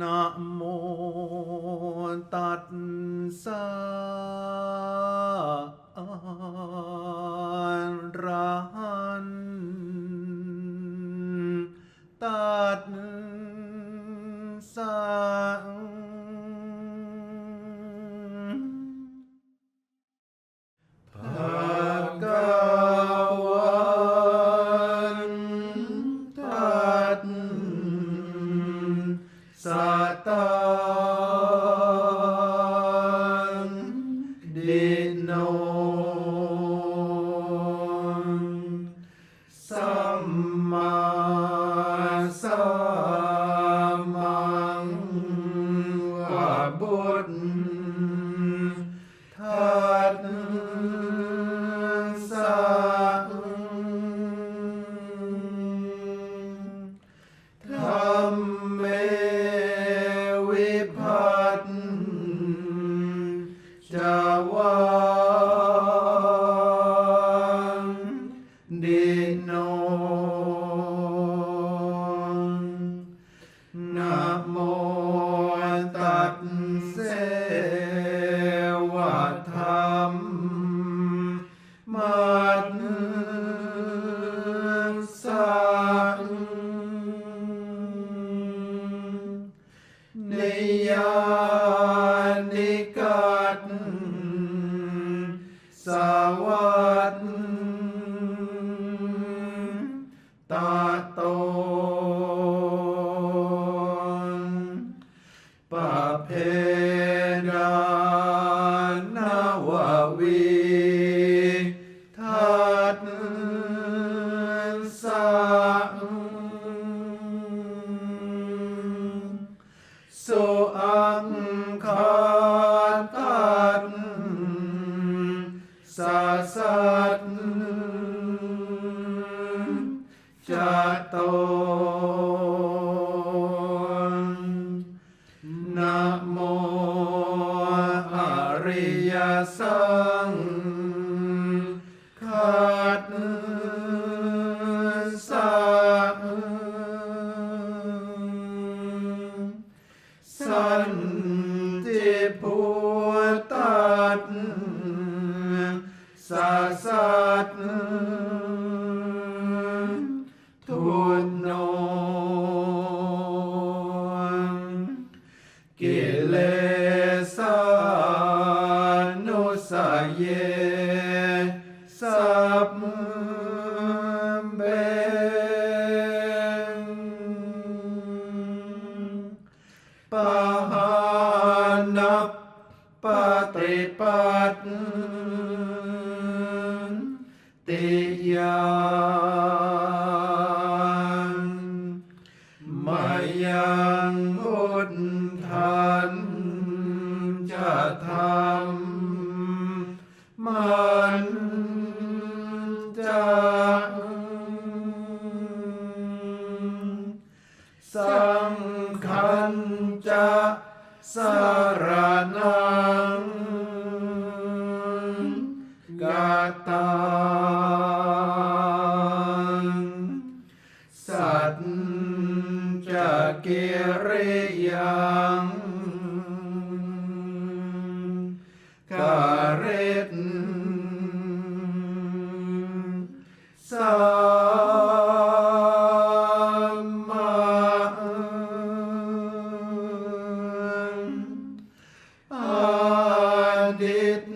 นะโมตัสสะระหันตัส สะตะดิโนสัมม วัสตาโตปะเพ สันติพุตัสสะสัตทุนโนกิเลสานุสเย ปหานับปฏิปัตติยานมายังอุทธันจะทำมันจะสัง คันจะสารนังกาตังสัจจะกิริยังกาเร did